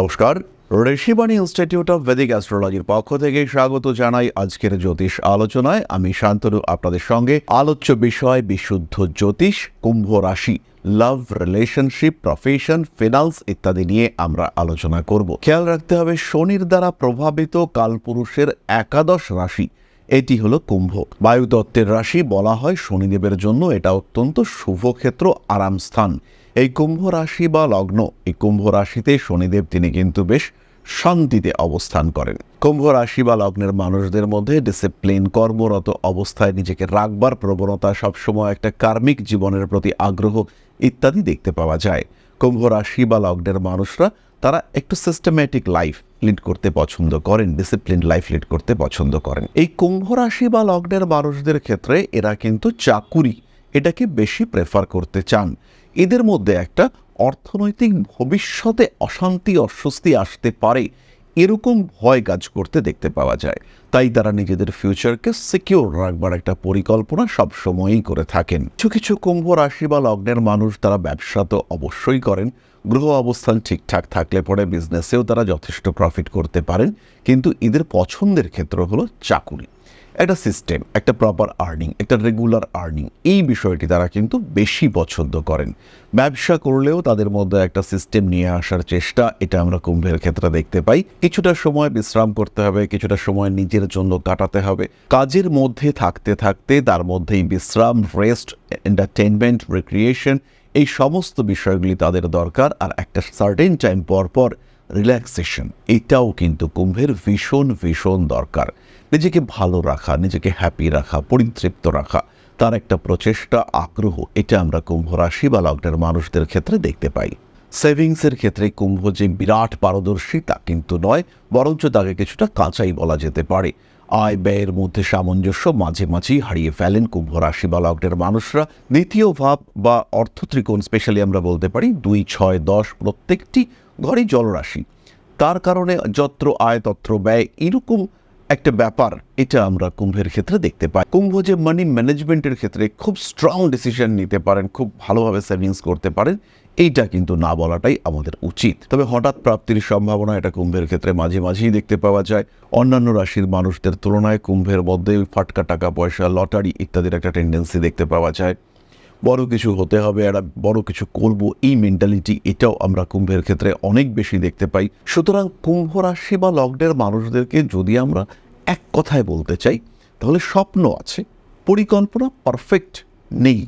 নমস্কার, Rishibani institute of Vedic অ্যাস্ট্রোলজির পক্ষ থেকে স্বাগত জানাই আজকের জ্যোতিষ আলোচনায়। আমি শান্তনু, আপনাদের সঙ্গে আলোচ্য বিষয়, বিশুদ্ধ জ্যোতিষ, কুম্ভ রাশি লাভ রিলেশনশিপ প্রফেশন ফিনান্স ইত্যাদি নিয়ে আমরা আলোচনা করব। খেয়াল রাখতে হবে, শনির দ্বারা প্রভাবিত কালপুরুষের একাদশ রাশি, এটি হলো কুম্ভ। বায়ুতত্ত্বের রাশি বলা হয় শনিদেবের জন্য, এটা অত্যন্ত শুভ ক্ষেত্র, আরাম স্থান। এই কুম্ভ রাশি বা লগ্ন, এই কুম্ভ রাশিতে শনিদেব তিনি কিন্তু বেশ শান্তিতে অবস্থান করেন। কুম্ভ রাশি বা লগ্নের মানুষদের মধ্যে ডিসিপ্লিন কর্মরত অবস্থায় নিজেকে রাখবার প্রবণতা সবসময় একটা কার্মিক জীবনের প্রতি আগ্রহ ইত্যাদি দেখতে পাওয়া যায়। কুম্ভ রাশি বা লগ্নের মানুষরা তারা একটু সিস্টেম্যাটিক লাইফ লিড করতে পছন্দ করেন ডিসিপ্লিন লাইফ লিড করতে পছন্দ করেন। এই কুম্ভ রাশি বা লগ্নের মানুষদের ক্ষেত্রে এরা কিন্তু চাকুরি, এটাকে বেশি প্রেফার করতে চান। এদের মধ্যে একটা অর্থনৈতিক ভবিষ্যতে অশান্তি, অস্বস্তি আসতে পারে। এরকম ভয় কাজ করতে দেখতে পাওয়া যায়। তাই তারা নিজেদের ফিউচারকে সিকিউর রাখবার একটা পরিকল্পনা সবসময়ই করে থাকেন। কিছু কিছু কুম্ভ রাশি বা লগ্নের মানুষ তারা ব্যবসা তো অবশ্যই করেন। গ্রহ অবস্থান ঠিকঠাক থাকলে পরে বিজনেসেও তারা যথেষ্ট প্রফিট করতে পারেন। কিন্তু এদের পছন্দের ক্ষেত্র হলো চাকুরি। একটা সিস্টেম একটা প্রপার আর্নিং একটা রেগুলার আর্নিং এই বিষয়টি তারা কিন্তু বেশি পছন্দ করেন। ব্যবসা করলেও তাদের মধ্যে একটা সিস্টেম নিয়ে আসার চেষ্টা, এটা আমরা কুম্ভের ক্ষেত্রে দেখতে পাই। কিছুটা সময় বিশ্রাম করতে হবে, কিছুটা সময় নিজের জন্য কাটাতে হবে। কাজের মধ্যে থাকতে থাকতে তার মধ্যেই বিশ্রাম রেস্ট এন্টারটেনমেন্ট রিক্রিয়েশন এই সমস্ত বিষয়গুলি তাদের দরকার। আর একটা সার্টেন টাইম পর পর রিল্যাক্সেশন এটাও কিন্তু কুম্ভের ভীষণ ভীষণ দরকার। নিজেকে ভালো রাখা, নিজেকে হ্যাপি রাখা, পরিতৃপ্ত রাখা, তার একটা প্রচেষ্টা, আগ্রহ, এটা আমরা কুম্ভ রাশি বা লগ্নের মানুষদের ক্ষেত্রে দেখতে পাই। সেভিংসের ক্ষেত্রে কুম্ভ যে বিরাট পারদর্শী তা কিন্তু নয়, বরঞ্চ তাকে কিছুটা কাঁচাই বলা যেতে পারে। আয় ব্যয়ের মধ্যে সামঞ্জস্য মাঝে মাঝেই হারিয়ে ফেলেন কুম্ভ রাশি বা লগ্নের মানুষরা। দ্বিতীয় ভাব বা অর্থ ত্রিকোণ স্পেশালি আমরা বলতে পারি, দুই, ছয়, দশ প্রত্যেকটি ঘরই জলরাশি। তার কারণে যত্র আয় তত্র ব্যয় এরকম একটা ব্যাপার, এটা আমরা কুম্ভের ক্ষেত্রে দেখতে পাই। কুম্ভ যে মানি ম্যানেজমেন্টের ক্ষেত্রে খুব স্ট্রং ডিসিশন নিতে পারেন, খুব ভালোভাবে সেভিংস করতে পারেন, এইটা কিন্তু না বলাটাই আমাদের উচিত। তবে হঠাৎ প্রাপ্তির সম্ভাবনা, এটা কুম্ভের ক্ষেত্রে মাঝে মাঝেই দেখতে পাওয়া যায়। অন্যান্য রাশির মানুষদের তুলনায় কুম্ভের মধ্যে ফাটকা টাকা, পয়সা, লটারি ইত্যাদির একটা টেন্ডেন্সি দেখতে পাওয়া যায়। বড় কিছু হতে হবে একটা বড় কিছু করব, এই মেন্টালিটি এটাও আমরা কুম্ভের ক্ষেত্রে অনেক বেশি দেখতে পাই। সুতরাং কুম্ভ রাশি বা লগ্নের মানুষদেরকে যদি আমরা এক কথায় বলতে চাই, তাহলে স্বপ্ন আছে, পরিকল্পনা পারফেক্ট নেই।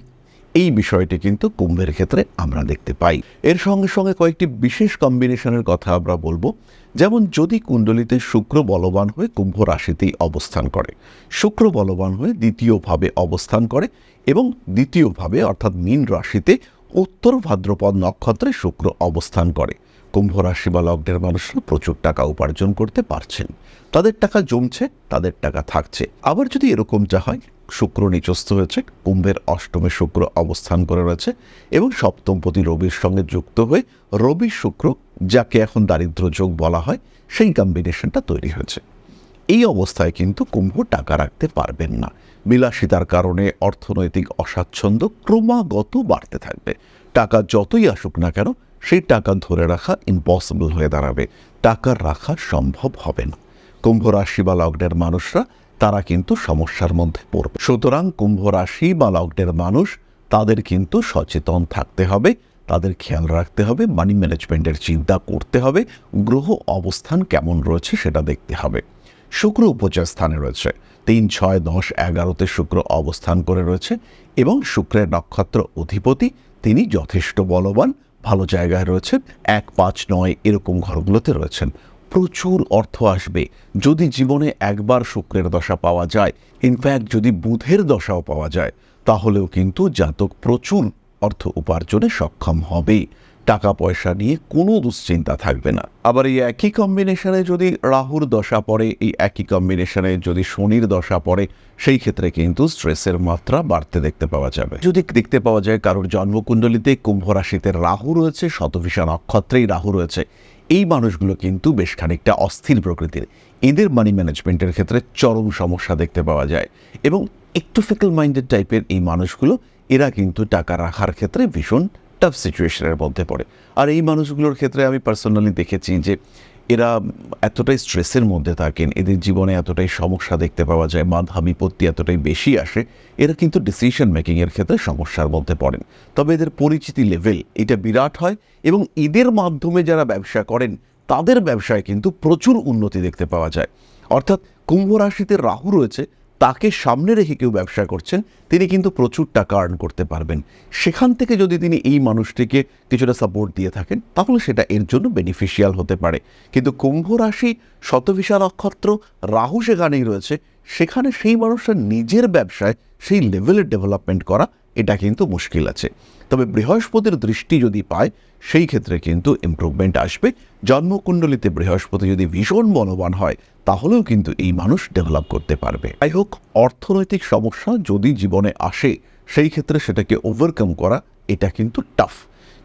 এই বিষয়টি কিন্তু কুম্ভের ক্ষেত্রে আমরা দেখতে পাই। এর সঙ্গে সঙ্গে কয়েকটি বিশেষ কম্বিনেশনের কথা আমরা বলব। যেমন যদি কুণ্ডলিতে শুক্র বলবান হয়ে কুম্ভ রাশিতেই অবস্থান করে, শুক্র বলবান হয়ে দ্বিতীয়ভাবে অবস্থান করে এবং দ্বিতীয়ভাবে অর্থাৎ মীন রাশিতে উত্তর ভাদ্রপদ নক্ষত্রে শুক্র অবস্থান করে। কুম্ভ রাশি বা লগ্নের মানুষরা প্রচুর টাকা উপার্জন করতে পারছেন। তাদের টাকা জমছে, তাদের টাকা থাকছে। আবার যদি এরকম যা হয়, শুক্র নিচস্থ হয়েছে, কুম্ভের অষ্টমে শুক্র অবস্থান করে রয়েছে এবং সপ্তমপতি রবির সঙ্গে যুক্ত হয়ে রবি শুক্র, যাকে এখন দারিদ্র যোগ বলা হয়, সেই কম্বিনেশনটা তৈরি হয়েছে। এই অবস্থায় কিন্তু কুম্ভ টাকা রাখতে পারবেন না। বিলাসিতার কারণে অর্থনৈতিক অস্বাচ্ছন্দ্য ক্রমাগত বাড়তে থাকবে। টাকা যতই আসুক না কেন সেই টাকা ধরে রাখা ইম্পসিবল হয়ে দাঁড়াবে। টাকা রাখা সম্ভব হবে না। কুম্ভ রাশি বা লগ্নের মানুষরা, তারা কিন্তু সমস্যার মধ্যে পড়বে। সুতরাং কুম্ভ রাশি বা লগ্নের মানুষ, তাদের কিন্তু সচেতন থাকতে হবে, তাদের খেয়াল রাখতে হবে মানি ম্যানেজমেন্টের চিন্তা করতে হবে, গ্রহ অবস্থান কেমন রয়েছে সেটা দেখতে হবে। শুক্র উপচয় স্থানে রয়েছে। তিন, ছয়, দশ, এগারোতে শুক্র অবস্থান করে রয়েছে এবং শুক্রের নক্ষত্র অধিপতি, তিনি যথেষ্ট বলবান ভালো জায়গায় রয়েছেন। এক পাঁচ নয় এরকম ঘরগুলোতে রয়েছেন। প্রচুর অর্থ আসবে। যদি জীবনে একবার শুক্রের দশা পাওয়া যায় ইনফ্যাক্ট যদি বুধের দশাও পাওয়া যায়, তাহলেও কিন্তু জাতক প্রচুর অর্থ উপার্জনে সক্ষম হবে। টাকা পয়সা নিয়ে কোনো দুশ্চিন্তা থাকবে না। আবার এই একই কম্বিনেশনে যদি রাহুর দশা পড়ে, এই একই কম্বিনেশনে যদি শনির দশা পড়ে, সেই ক্ষেত্রে কিন্তু স্ট্রেসের মাত্রা বাড়তে দেখতে পাওয়া যাবে। যদি দেখতে পাওয়া যায় কারোর জন্মকুণ্ডলিতে কুম্ভ রাশিতে রাহু রয়েছে, শতভিষা নক্ষত্রেই রাহু রয়েছে, এই মানুষগুলো কিন্তু বেশ খানিকটা অস্থির প্রকৃতির। এদের মানি ম্যানেজমেন্টের ক্ষেত্রে চরম সমস্যা দেখতে পাওয়া যায় এবং একটু ফিকল মাইন্ডেড টাইপের এই মানুষগুলো, এরা কিন্তু টাকা রাখার ক্ষেত্রে ভীষণ টাফ সিচুয়েশনের মধ্যে পড়ে। আর এই মানুষগুলোর ক্ষেত্রে আমি পার্সোনালি দেখেছি যে এরা এতটাই স্ট্রেসের মধ্যে থাকেন, এদের জীবনে এতটাই সমস্যা দেখতে পাওয়া যায় বাধা বিপত্তি এতটাই বেশি আসে, এরা কিন্তু ডিসিশন মেকিংয়ের ক্ষেত্রে সমস্যার মধ্যে পড়েন। তবে এদের পরিচিতি লেভেল এটা বিরাট হয় এবং এদের মাধ্যমে যারা ব্যবসা করেন, তাদের ব্যবসায় কিন্তু প্রচুর উন্নতি দেখতে পাওয়া যায়। অর্থাৎ কুম্ভ রাশিতে রাহু রয়েছে তাকে সামনে রেখে কেউ ব্যবসা করছেন, তিনি কিন্তু প্রচুর টাকা আর্ন করতে পারবেন। সেখান থেকে যদি তিনি এই মানুষটিকে কিছুটা সাপোর্ট দিয়ে থাকেন, তাহলে সেটা এর জন্য বেনিফিশিয়াল হতে পারে। কিন্তু কুম্ভ রাশি শতভিশা নক্ষত্র, রাহু সেখানেই রয়েছে। সেখানে সেই মানুষটা নিজের ব্যবসায় সেই লেভেলের ডেভেলপমেন্ট করা এটা কিন্তু মুশকিল আছে। তবে বৃহস্পতির দৃষ্টি যদি পায়, সেই ক্ষেত্রে কিন্তু ইমপ্রুভমেন্ট আসবে। জন্মকুণ্ডলিতে বৃহস্পতি যদি ভীষণ বলবান হয়, তাহলেও কিন্তু এই মানুষ ডেভেলপ করতে পারবে। যাই হোক, অর্থনৈতিক সমস্যা যদি জীবনে আসে, সেই ক্ষেত্রে সেটাকে ওভারকাম করা, এটা কিন্তু টাফ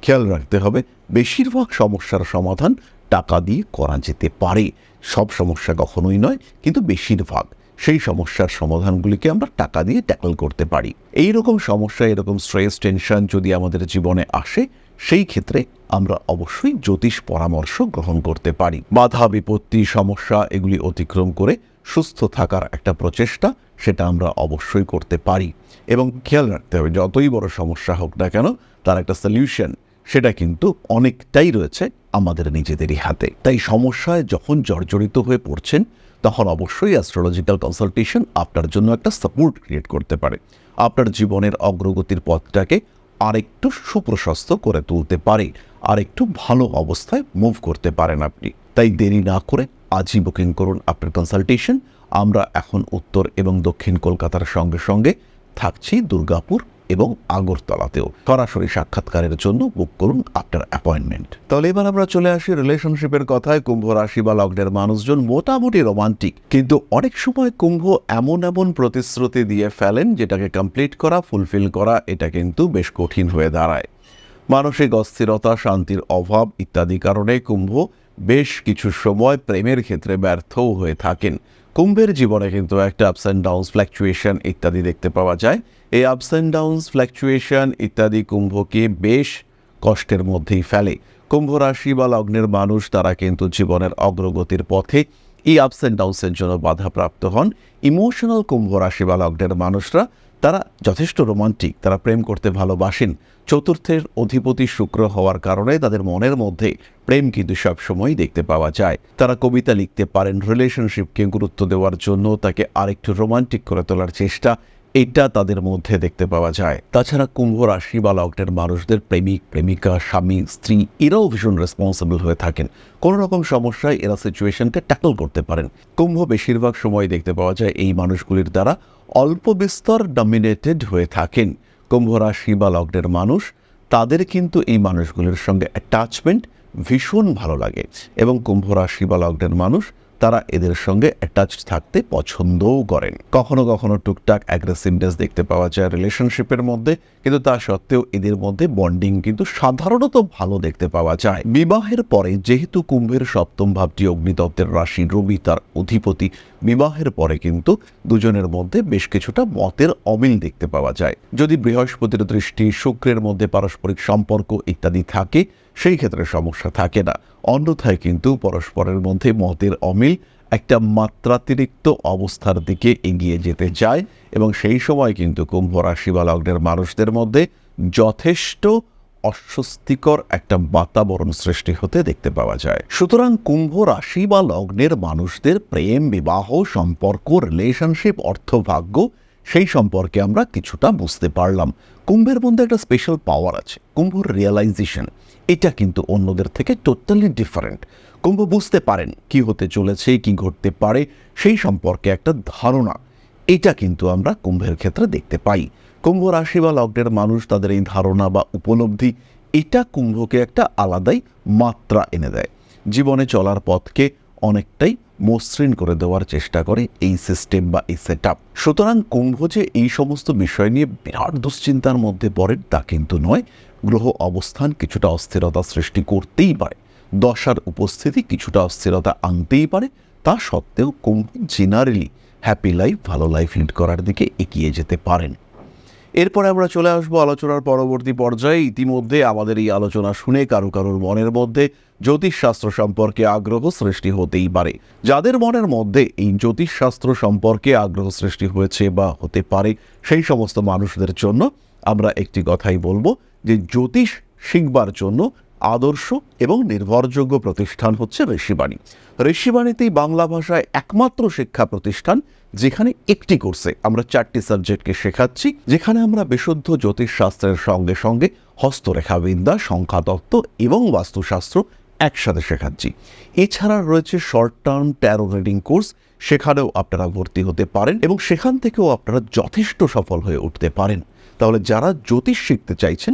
খেয়াল রাখতে হবে, বেশিরভাগ সমস্যার সমাধান টাকা দিয়ে করা যেতে পারে। সব সমস্যা কখনোই নয়, কিন্তু বেশিরভাগ। সেই সমস্যার সমাধানগুলিকে আমরা টাকা দিয়ে ট্যাকল করতে পারি। এই রকম সমস্যা, এরকম স্ট্রেস টেনশন যদি আমাদের জীবনে আসে, সেই ক্ষেত্রে আমরা অবশ্যই জ্যোতিষ পরামর্শ গ্রহণ করতে পারি। বাধা, বিপত্তি, সমস্যা এগুলি অতিক্রম করে সুস্থ থাকার একটা প্রচেষ্টা সেটা আমরা অবশ্যই করতে পারি। এবং খেয়াল রাখতে হবে, যতই বড় সমস্যা হোক না কেন, তার একটা সলিউশন সেটা কিন্তু অনেকটাই রয়েছে আমাদের নিজেদেরই হাতে। তাই সমস্যায় যখন জর্জরিত হয়ে পড়ছেন তখন অবশ্যই অ্যাস্ট্রোলজিক্যাল কনসালটেশন আপনার জন্য একটা সাপোর্ট ক্রিয়েট করতে পারে। আপনার জীবনের অগ্রগতির পথটাকে আরেকটু সুপ্রশস্ত করে তুলতে পারে, আরেকটু ভালো অবস্থায় মুভ করতে পারেন আপনি। তাই দেরি না করে আজই বুকিং করুন আপনার কনসালটেশন আমরা এখন উত্তর এবং দক্ষিণ কলকাতার সঙ্গে সঙ্গে থাকছি দুর্গাপুর এবং আগরতলাতেও। সরাসরি সাক্ষাৎকারের জন্য বুক করুন আপনার অ্যাপয়েন্টমেন্ট তাহলে এবার আমরা চলে আসি রিলেশনশিপের কথায়। কুম্ভ রাশি বা লগ্নের মানুষজন মোটামুটি রোমান্টিক কিন্তু অনেক সময় কুম্ভ এমন এমন প্রতিশ্রুতি দিয়ে ফেলেন যেটাকে কমপ্লিট করা ফুলফিল করা, এটা কিন্তু বেশ কঠিন হয়ে দাঁড়ায়। মানসিক অস্থিরতা, শান্তির অভাব ইত্যাদি কারণে কুম্ভ বেশ কিছু সময় প্রেমের ক্ষেত্রে ব্যর্থও হয়ে থাকেন। কুম্ভের জীবনে কিন্তু একটা আপস অ্যান্ড ডাউনস ফ্ল্যাকচুয়েশন ইত্যাদি দেখতে পাওয়া যায়। এই আপস অ্যান্ড ডাউনস ফ্ল্যাকচুয়েশন ইত্যাদি কুম্ভকে বেশ কষ্টের মধ্যেই ফেলে। কুম্ভ রাশি বা লগ্নের মানুষ তারা কিন্তু জীবনের অগ্রগতির পথে এই আপস অ্যান্ড ডাউনসের জন্য বাধাপ্রাপ্ত হন। ইমোশনাল কুম্ভ রাশি বা লগ্নের মানুষরা তারা যথেষ্ট রোমান্টিক তারা প্রেম করতে ভালোবাসেন। চতুর্থের অধিপতি শুক্র হওয়ার কারণে তাদের মনের মধ্যে প্রেম কিন্তু সবসময়ই দেখতে পাওয়া যায়। তারা কবিতা লিখতে পারেন রিলেশনশিপকে গুরুত্ব দেওয়ার জন্য তাকে আরেকটু রোমান্টিক করে তোলার চেষ্টা, এটা তাদের মধ্যে দেখতে পাওয়া যায়। তাছাড়া কুম্ভ রাশি বা লগ্নের মানুষদের প্রেমিক, প্রেমিকা, স্বামী, স্ত্রী, এরাও ভীষণ রেসপন্সিবল হয়ে থাকেন। কোনো রকম সমস্যায় এরা সিচুয়েশনকে ট্যাকল করতে পারেন। কুম্ভ বেশিরভাগ সময় দেখতে পাওয়া যায় এই মানুষগুলির দ্বারা অল্প বিস্তর ডমিনেটেড হয়ে থাকেন। কুম্ভ রাশি বা লগ্নের মানুষ, তাদের কিন্তু এই মানুষগুলির সঙ্গে অ্যাটাচমেন্ট ভীষণ ভালো লাগে এবং কুম্ভ রাশি বা লগ্নের মানুষ, তারা এদের সঙ্গে অ্যাটাচ থাকতে পছন্দও করেন। কখনো কখনো টুকটাক অ্যাগ্রেসিভনেস দেখতে পাওয়া যায় রিলেশনশিপের মধ্যে, কিন্তু তা সত্ত্বেও এদের মধ্যে বন্ডিং কিন্তু সাধারণত ভালো দেখতে পাওয়া যায়। বিবাহের পরে যেহেতু কুম্ভের সপ্তম ভাবটি অগ্নিতত্ত্বের রাশি, রবি তার অধিপতি বিবাহের পরে কিন্তু দুজনের মধ্যে বেশ কিছুটা মতের অমিল দেখতে পাওয়া যায়। যদি বৃহস্পতির দৃষ্টি শুক্রের মধ্যে পারস্পরিক সম্পর্ক ইত্যাদি থাকে, সেই ক্ষেত্রে সমস্যা থাকে না। অন্যথায় কিন্তু পরস্পরের মধ্যে মতের অমিল একটা মাত্রাতিরিক্ত অবস্থার দিকে এগিয়ে যেতে যায় এবং সেই সময় কিন্তু কুম্ভ রাশি বা লগ্নের মানুষদের মধ্যে যথেষ্ট অস্বস্তিকর একটা বাতাবরণ সৃষ্টি হতে দেখতে পাওয়া যায়। সুতরাং কুম্ভ রাশি বা লগ্নের মানুষদের প্রেম, বিবাহ, সম্পর্ক রিলেশনশিপ অর্থভাগ্য, সেই সম্পর্কে আমরা কিছুটা বুঝতে পারলাম। কুম্ভের মধ্যে একটা স্পেশাল পাওয়ার আছে কুম্ভর রিয়েলাইজেশন এটা কিন্তু অন্যদের থেকে টোটালি ডিফারেন্ট কুম্ভ বুঝতে পারেন কি হতে চলেছে, কি ঘটতে পারে, সেই সম্পর্কে একটা ধারণা। এটা কিন্তু আমরা কুম্ভের ক্ষেত্রে দেখতে পাই। কুম্ভ রাশি বা লগ্নের মানুষ তাদের এই ধারণা বা উপলব্ধি, এটা কুম্ভকে একটা আলাদাই মাত্রা এনে দেয়। জীবনে চলার পথকে অনেকটাই মসৃণ করে দেওয়ার চেষ্টা করে এই সিস্টেম বা এই সেট আপ সুতরাং কুম্ভ যে এই সমস্ত বিষয় নিয়ে বিরাট দুশ্চিন্তার মধ্যে পড়েন, তা কিন্তু নয়। গ্রহ অবস্থান কিছুটা অস্থিরতা সৃষ্টি করতেই পারে। দশার উপস্থিতি কিছুটা অস্থিরতা আনতেই পারে। তা সত্ত্বেও কুম্ভ জেনারেলি হ্যাপি লাইফ ভালো লাইফ লিড করার দিকে এগিয়ে যেতে পারেন। এরপরে আমরা চলে আসব আলোচনার পরবর্তী পর্যায়ে। ইতিমধ্যে আমাদের এই আলোচনা শুনে কারও কারোর মনের মধ্যে জ্যোতিষশাস্ত্র সম্পর্কে আগ্রহ সৃষ্টি হতেই পারে। যাদের মনের মধ্যে এই জ্যোতিষশাস্ত্র সম্পর্কে আগ্রহ সৃষ্টি হয়েছে বা হতে পারে, সেই সমস্ত মানুষদের জন্য আমরা একটি কথাই বলব যে জ্যোতিষ শিখবার জন্য আদর্শ এবং নির্ভরযোগ্য প্রতিষ্ঠান হচ্ছে ঋষিবাণী। ঋষিবাণীতেই বাংলা ভাষায় একমাত্র শিক্ষা প্রতিষ্ঠান যেখানে একটি কোর্সে আমরা চারটি সাবজেক্টকে শেখাচ্ছি, যেখানে আমরা বিশুদ্ধ জ্যোতিষশাস্ত্রের সঙ্গে সঙ্গে হস্তরেখাবিদ্যা সংখ্যাতত্ত্ব এবং বাস্তুশাস্ত্র একসাথে শেখাচ্ছি। এছাড়া রয়েছে short term tarot reading course সেখানেও আপনারা ভর্তি হতে পারেন এবং সেখান থেকেও আপনারা যথেষ্ট সফল হয়ে উঠতে পারেন। তাহলে যারা জ্যোতিষ শিখতে চাইছেন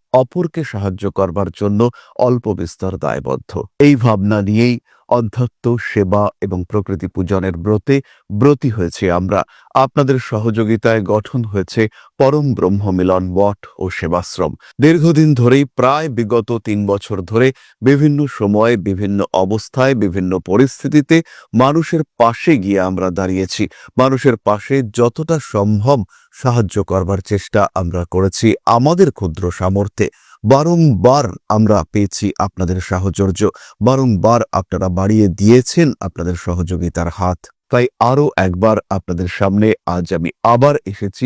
অপরকে সাহায্য করবার জন্য অল্প বিস্তর দায়বদ্ধ। এই ভাবনা নিয়েই অধ্যাত্ম সেবা এবং প্রকৃতি পূজনের ব্রতে ব্রতী হয়েছে আমরা। আপনাদের সহযোগিতায় গঠন হয়েছে পরম ব্রহ্ম মিলন মঠ ও সেবাশ্রম। দীর্ঘদিন ধরেই প্রায় বিগত তিন বছর ধরে বিভিন্ন সময়ে বিভিন্ন অবস্থায় বিভিন্ন পরিস্থিতিতে মানুষের পাশে গিয়ে আমরা দাঁড়িয়েছি। মানুষের পাশে যতটা সম্ভব সাহায্য করবার চেষ্টা আমরা করেছি আমাদের ক্ষুদ্র সামর্থ্যে। বারংবার আমরা পেয়েছি আপনাদের সাহচর্য। বারংবার আপনারা বাড়িয়ে দিয়েছেন আপনাদের সহযোগিতার হাত। তাই আরও একবার আপনাদের সামনে আজ আমি আবার এসেছি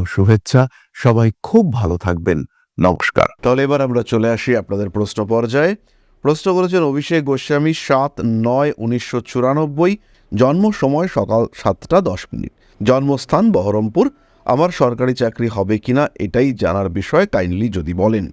এবং শুভেচ্ছা। সবাই খুব ভালো থাকবেন। নমস্কার। তাহলে এবার আমরা চলে আসি আপনাদের প্রশ্ন পর্যায়ে। প্রশ্ন করেছেন অভিষেক গোস্বামী, সাত নয় উনিশশো চুরানব্বই, জন্ম সময় সকাল সাতটা দশ মিনিট। জন্মস্থান বহরমপুর, আমার সরকারি চাকরি হবে কিনা এটাই জানার বিষয় কাইন্ডলি যদি বলেন।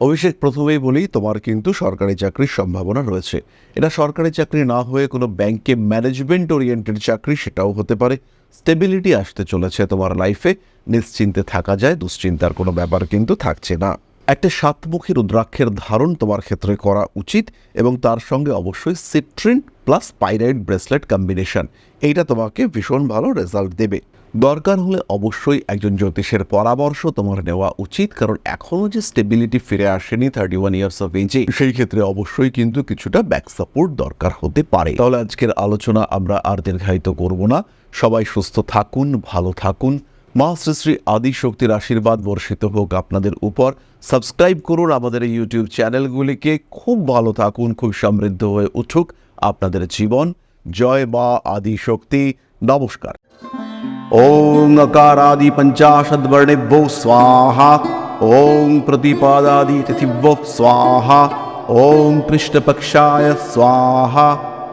অভিষেক, প্রথমেই বলি, তোমার কিন্তু সরকারি চাকরির সম্ভাবনা রয়েছে। এটা সরকারি চাকরি না হয়ে কোনো ব্যাংকে ম্যানেজমেন্ট ওরিয়েন্টেড চাকরি সেটাও হতে পারে। স্টেবিলিটি আসতে চলেছে তোমার লাইফে নিশ্চিন্তে থাকা যায়, দুশ্চিন্তার কোনো ব্যাপার কিন্তু থাকছে না। একটা সাতমুখী রুদ্রাক্ষের ধারণ তোমার ক্ষেত্রে করা উচিত এবং তার সঙ্গে অবশ্যই citrine plus pyrite bracelet combination এইটা তোমাকে ভীষণ ভালো রেজাল্ট দেবে। দরকার হলে অবশ্যই একজন জ্যোতিষের পরামর্শ তোমার নেওয়া উচিত, কারণ এখনও যে স্টেবিলিটি ফিরে আসেনি থার্টি ওয়ান ইয়ার্স অফ এজে সেই ক্ষেত্রে অবশ্যই কিন্তু কিছুটা ব্যাক সাপোর্ট দরকার হতে পারে। তাহলে আজকের আলোচনা আমরা আর দীর্ঘায়িত করব না। সবাই সুস্থ থাকুন, ভালো থাকুন। মা শ্রী শ্রী আদি শক্তির আশীর্বাদ বর্ষিত হোক আপনাদের উপর। সাবস্ক্রাইব করুন আমাদের এই ইউটিউব চ্যানেলগুলিকে। খুব ভালো থাকুন, খুব সমৃদ্ধ হয়ে উঠুক আপনাদের জীবন। জয় মা আদি শক্তি নমস্কার। ওং আকারাদি পঞ্চাশদ বর্ণেভ্যো স্বাহা। ওং প্রতিপাদাদি তিথিব স্বাহা। ওং কৃষ্ণপক্ষায় স্বাহা।